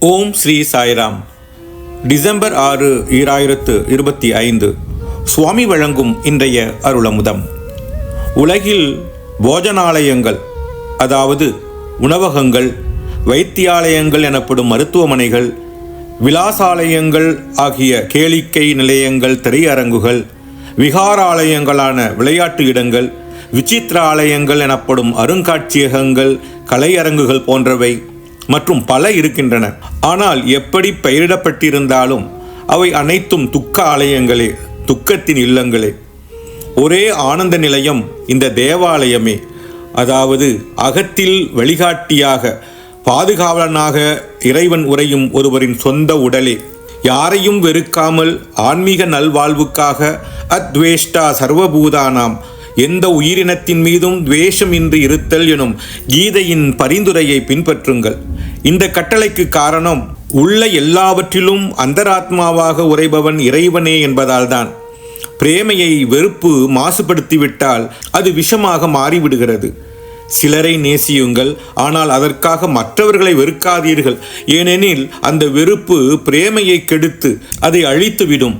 ஓம் Sri Sairam. December ஆறு ஈராயிரத்து இருபத்தி ஐந்து. சுவாமி வழங்கும் இன்றைய அருளமுதம். உலகில் போஜனாலயங்கள் அதாவது உணவகங்கள் வைத்தியாலயங்கள் எனப்படும் மருத்துவமனைகள் விலாசாலயங்கள் ஆகிய கேளிக்கை நிலையங்கள் திரையரங்குகள் விகாராலயங்களான விளையாட்டு இடங்கள் விசித்திராலயங்கள் எனப்படும் அருங்காட்சியகங்கள் கலையரங்குகள் போன்றவை மற்றும் பல இருக்கின்றன. ஆனால் எப்படி பெயரிடப்பட்டிருந்தாலும் அவை அனைத்தும் துக்க ஆலயங்களே துக்கத்தின் இல்லங்களே. ஒரே ஆனந்த நிலையம் இந்த தேவாலயமே. அதாவது அகத்தில் வழிகாட்டியாக பாதுகாவலனாக இறைவன் உரையும் ஒருவரின் சொந்த உடலே. யாரையும் வெறுக்காமல் ஆன்மீக நல்வாழ்வுக்காக அத்வேஷ்டா சர்வபூதானாம். எந்த உயிரினத்தின் மீதும் துவேஷமின்றி இருத்தல் எனும் கீதையின் பரிந்துரையை பின்பற்றுங்கள். இந்த கட்டளைக்கு காரணம் உள்ள எல்லாவற்றிலும் அந்தராத்மாவாக உறைபவன் இறைவனே என்பதால்தான். பிரேமையை வெறுப்பு மாசுபடுத்திவிட்டால் அது விஷமாக மாறிவிடுகிறது. சிலரை நேசியுங்கள் ஆனால் அதற்காக மற்றவர்களை வெறுக்காதீர்கள். ஏனெனில் அந்த வெறுப்பு பிரேமையை கெடுத்து அதை அழித்துவிடும்.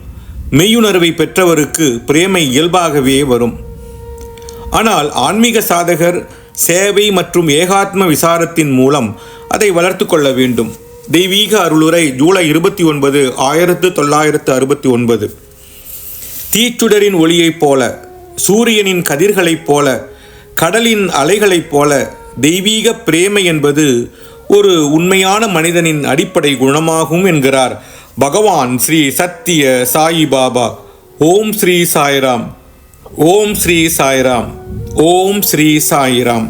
மெய்யுணர்வை பெற்றவருக்கு பிரேமை இயல்பாகவே வரும். ஆனால் ஆன்மீக சாதகர் சேவை மற்றும் ஏகாத்ம விசாரத்தின் மூலம் அதை வளர்த்து கொள்ள வேண்டும். தெய்வீக அருளுரை ஜூலை இருபத்தி ஒன்பது ஆயிரத்து தொள்ளாயிரத்து அறுபத்தி ஒன்பது. தீச்சுடரின் ஒளியைப் போல சூரியனின் கதிர்களைப் போல கடலின் அலைகளைப் போல தெய்வீக பிரேமை என்பது ஒரு உண்மையான மனிதனின் அடிப்படை குணமாகும் என்கிறார் பகவான் ஸ்ரீ சத்திய சாயி பாபா. ஓம் ஸ்ரீ சாய்ராம். ஓம் ஸ்ரீ சாய்ராம். ஓம் ஸ்ரீ சாய்ராம்.